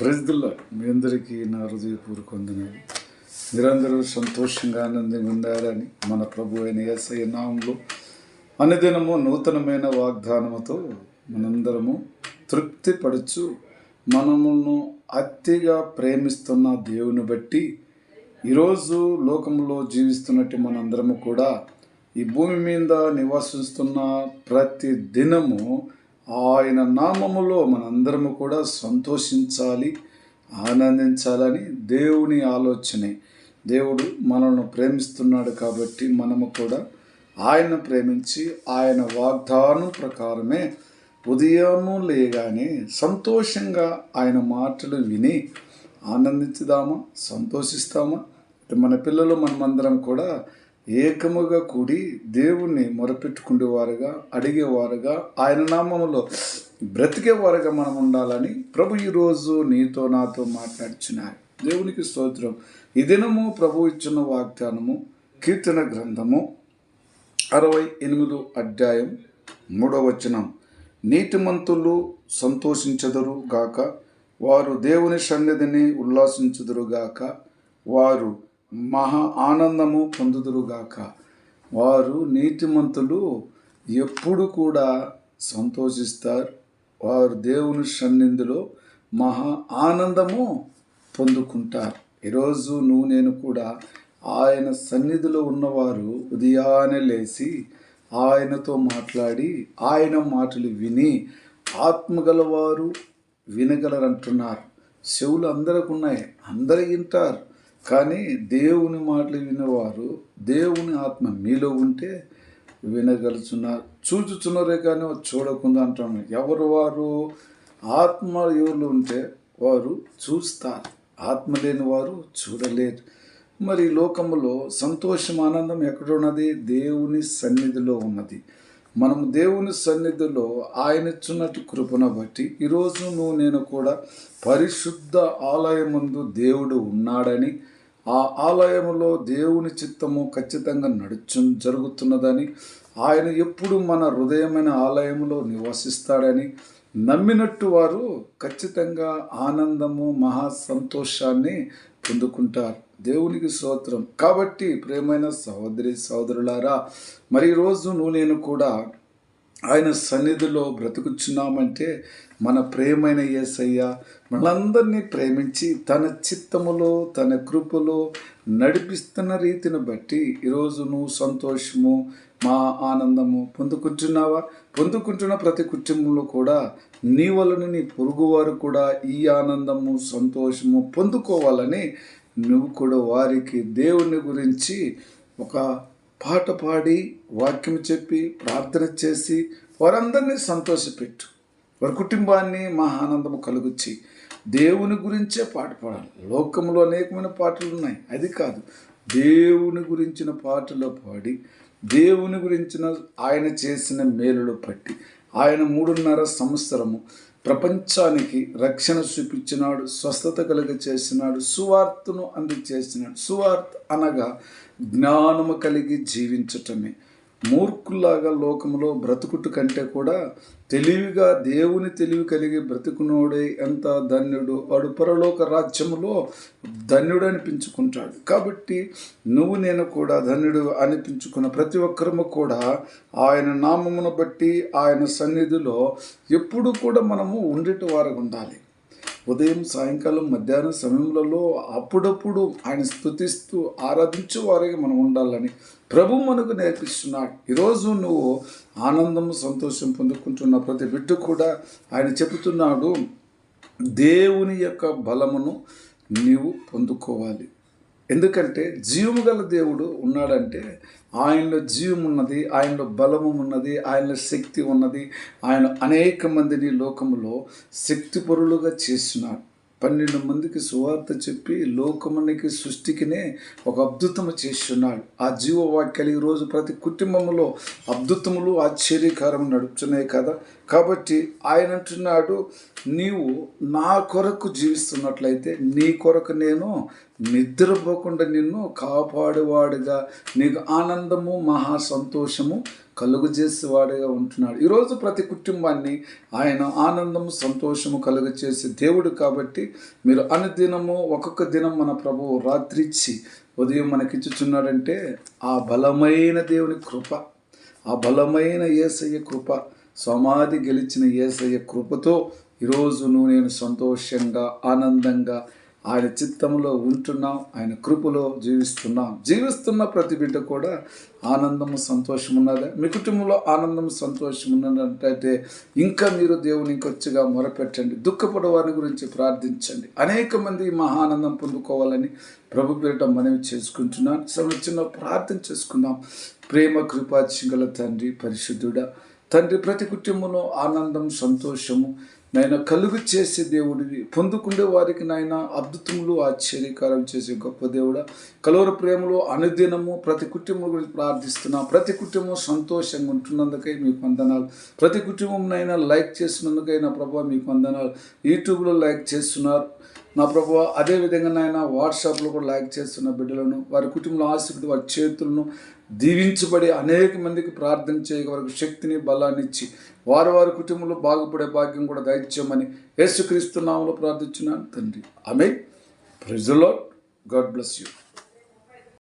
ప్రజల్లో మీ అందరికీ నా హృదయపూర్వక వందనాలు. మీరందరూ సంతోషంగా ఆనందంగా ఉండాలని మన ప్రభు అయిన ఏసఐ నామంలో అనుదినము నూతనమైన వాగ్దానముతో మనందరము తృప్తిపడుచు మనమును అతిగా ప్రేమిస్తున్న దేవుని బట్టి ఈరోజు లోకంలో జీవిస్తున్నట్టు మనందరము కూడా ఈ భూమి మీద నివసిస్తున్న ప్రతి దినము ఆయన నామములో మనందరము కూడా సంతోషించాలి ఆనందించాలని దేవుని ఆలోచనే. దేవుడు మనల్ని ప్రేమిస్తున్నాడు కాబట్టి మనము కూడా ఆయన ప్రేమించి ఆయన వాగ్దానం ప్రకారమే ఉదయము లేగానే సంతోషంగా ఆయన మాటలు విని ఆనందించుదామా సంతోషిస్తామా? మన పిల్లలు మనమందరం కూడా ఏకముగా కూడి దేవుణ్ణి మొరపెట్టుకునేవారుగా అడిగేవారుగా ఆయన నామములో బ్రతికేవారుగా మనం ఉండాలని ప్రభు ఈరోజు నీతో నాతో మాట్లాడుచున్నారు. దేవునికి స్తోత్రం. ఈ దినము ప్రభు ఇచ్చిన వాగ్దానము కీర్తన గ్రంథము అరవై ఎనిమిదో అధ్యాయం మూడవ వచనం. నీతిమంతులు సంతోషించదురు గాక వారు దేవుని సన్నిధిని ఉల్లాసించదురుగాక వారు మహా ఆనందము పొందుదురుగాక. వారు నీతిమంతులు ఎప్పుడు కూడా సంతోషిస్తారు. వారు దేవుని సన్నిధిలో మహా ఆనందము పొందుకుంటారు. ఈరోజు నువ్వు నేను కూడా ఆయన సన్నిధిలో ఉన్నవారు ఉదయాన్నే లేచి ఆయనతో మాట్లాడి ఆయన మాటలు విని ఆత్మగలవారు వినగలరంటున్నారు. చెవులు అందరికి ఉన్నాయి. అందరు వింటారు. కానీ దేవుని మాటలు వినేవారు దేవుని ఆత్మ మీలో ఉంటే వినగలుచున్నారు. చూచుచున్నారే కానీ వారు చూడకుండా అంటున్నారు ఎవరు వారు? ఆత్మ ఎవరు ఉంటే వారు చూస్తారు. ఆత్మ లేని వారు చూడలేరు. మరి లోకములో సంతోషం ఆనందం ఎక్కడ ఉన్నది? దేవుని సన్నిధిలో ఉన్నది. మనం దేవుని సన్నిధిలో ఆయన ఇచ్చున్నట్టు కృపను బట్టి ఈరోజు నువ్వు నేను కూడా పరిశుద్ధ ఆలయముందు దేవుడు ఉన్నాడని ఆ ఆలయములో దేవుని చిత్తము ఖచ్చితంగా నడుచు జరుగుతున్నదని ఆయన ఎప్పుడు మన హృదయమైన ఆలయములో నివసిస్తాడని నమ్మినట్టు వారు ఖచ్చితంగా ఆనందము మహా సంతోషాన్ని పొందుకుంటారు. దేవునికి స్తోత్రం. కాబట్టి ప్రేమైన సహోదరి సహోదరులారా మరి ఈరోజు నువ్వు నేను కూడా ఆయన సన్నిధిలో బ్రతుకుచున్నామంటే మన ప్రేమైన యేసయ్య మనందరినీ ప్రేమించి తన చిత్తములో తన కృపలో నడిపిస్తున్న రీతిని బట్టి ఈరోజు నువ్వు సంతోషము మా ఆనందము పొందుకుంటున్నావా? పొందుకుంటున్న ప్రతి కుటుంబంలో కూడా నీ వలన నీ పొరుగువారు కూడా ఈ ఆనందము సంతోషము పొందుకోవాలని నువ్వు కూడా వారికి దేవుని గురించి ఒక పాట పాడి వాక్యం చెప్పి ప్రార్థన చేసి వారందరినీ సంతోషపెట్టు. వారి కుటుంబాన్ని మహానందము కలుగుచ్చి దేవుని గురించే పాట పాడాలి. లోకంలో అనేకమైన పాటలు ఉన్నాయి. అది కాదు. దేవుని గురించిన పాటలు పాడి దేవుని గురించిన ఆయన చేసిన మేలులో పట్టి ఆయన మూడున్నర సంవత్సరము ప్రపంచానికి రక్షణ చూపించినాడు స్వస్థత కలుగ చేసినాడు సువార్తను అందచేసినాడు. సువార్త అనగా జ్ఞానము కలిగి జీవించటమే. మూర్ఖుల్లాగా లోకంలో బ్రతుకుట కంటే కూడా తెలివిగా దేవుని తెలివి కలిగి బ్రతుకునోడే ఎంత ధన్యుడు? వాడు పరలోక రాజ్యములో ధన్యుడు అనిపించుకుంటాడు. కాబట్టి నువ్వు నేను కూడా ధన్యుడు అనిపించుకున్న ప్రతి ఒక్కరము కూడా ఆయన నామమును బట్టి ఆయన సన్నిధిలో ఎప్పుడు కూడా మనము ఉండేటి వారు ఉండాలి ఉదయం సాయంకాలం మధ్యాహ్నం సమయంలో అప్పుడప్పుడు ఆయన స్థుతిస్తూ ఆరాధించే వారికి మనం ఉండాలని ప్రభు మనకు నేర్పిస్తున్నాడు. ఈరోజు నువ్వు ఆనందం సంతోషం పొందుకుంటున్న ప్రతి బిడ్డ కూడా ఆయన చెబుతున్నాడు దేవుని యొక్క బలమును నీవు పొందుకోవాలి. ఎందుకంటే జీవము గల దేవుడు ఉన్నాడంటే ఆయనలో జీవం ఉన్నది ఆయనలో బలము ఉన్నది ఆయనలో శక్తి ఉన్నది. ఆయన అనేక మందిని లోకములో శక్తిపరులుగా చేస్తున్నాడు పన్నెండు మందికి సువార్త చెప్పి లోకమునికి సృష్టికినే ఒక అద్భుతము చేస్తున్నాడు. ఆ జీవవాక్యాలు ఈరోజు ప్రతి కుటుంబంలో అద్భుతములు ఆశ్చర్యకారం నడుపుతున్నాయి కదా. కాబట్టి ఆయన అంటున్నాడు నీవు నా కొరకు జీవిస్తున్నట్లయితే నీ కొరకు నేను నిద్రపోకుండా నిన్ను కాపాడువాడుగా. నీకు ఆనందము మహా సంతోషము కలుగు చేసేవాడిగా ఉంటున్నాడు ఈరోజు ప్రతి కుటుంబాన్ని ఆయన ఆనందం సంతోషము కలుగు చేసే దేవుడు కాబట్టి మీరు అనుదినము ఒక్కొక్క దినం మన ప్రభువు రాత్రిచ్చి ఉదయం మనకిచ్చుచున్నాడంటే ఆ బలమైన దేవుని కృప ఆ బలమైన ఏసయ్య కృప సమాధి గెలిచిన ఏసయ్య కృపతో ఈరోజును నేను సంతోషంగా ఆనందంగా ఆయన చిత్తంలో ఉంటున్నాం ఆయన కృపలో జీవిస్తున్నాం. జీవిస్తున్న ప్రతి బిడ్డ కూడా ఆనందము సంతోషం ఉన్నదా. మీ కుటుంబంలో ఆనందం సంతోషం ఉన్నదంటే ఇంకా మీరు దేవుని ఇంకొచ్చిగా మొరపెట్టండి. దుఃఖపడే వారి గురించి ప్రార్థించండి. అనేక మంది మహానందం పొందుకోవాలని ప్రభు పేరిట మనవి చేసుకుంటున్నాను. సమ ప్రార్థన చేసుకుందాం. ప్రేమ కృపాచింగల తండ్రి పరిశుద్ధుడ. తండ్రి ప్రతి కుటుంబంలో ఆనందం సంతోషము నాయన కలుగు చేసే దేవుడివి. పొందుకుండే వారికి నాయన అద్భుతములు ఆశ్చర్యకారం చేసే గొప్ప దేవుడ. కలవర ప్రేమలో అనుదినము ప్రతి కుటుంబం గురించి ప్రార్థిస్తున్నాం. ప్రతి కుటుంబం సంతోషంగా ఉంటున్నందుకై మీకు వందనాలు. ప్రతి కుటుంబం నైనా లైక్ చేసినందుకై నా ప్రభావ మీకు వందనాలు. యూట్యూబ్లో లైక్ చేస్తున్నారు. నా ప్రభు అదేవిధంగా నాయన వాట్సాప్లో కూడా లైక్ చేస్తున్న బిడ్డలను వారి కుటుంబంలో ఆశపడి వారి చేతులను దీవించబడి అనేక మందికి ప్రార్థన చేయగ శక్తిని బలాన్ని ఇచ్చి వారు వారి కుటుంబంలో బాగుపడే భాగ్యం కూడా దయచేయమని యేసుక్రీస్తు నామంలో ప్రార్థించున్నాను తండ్రి. ఆమె ప్రిజలో గాడ్ బ్లెస్ యూ.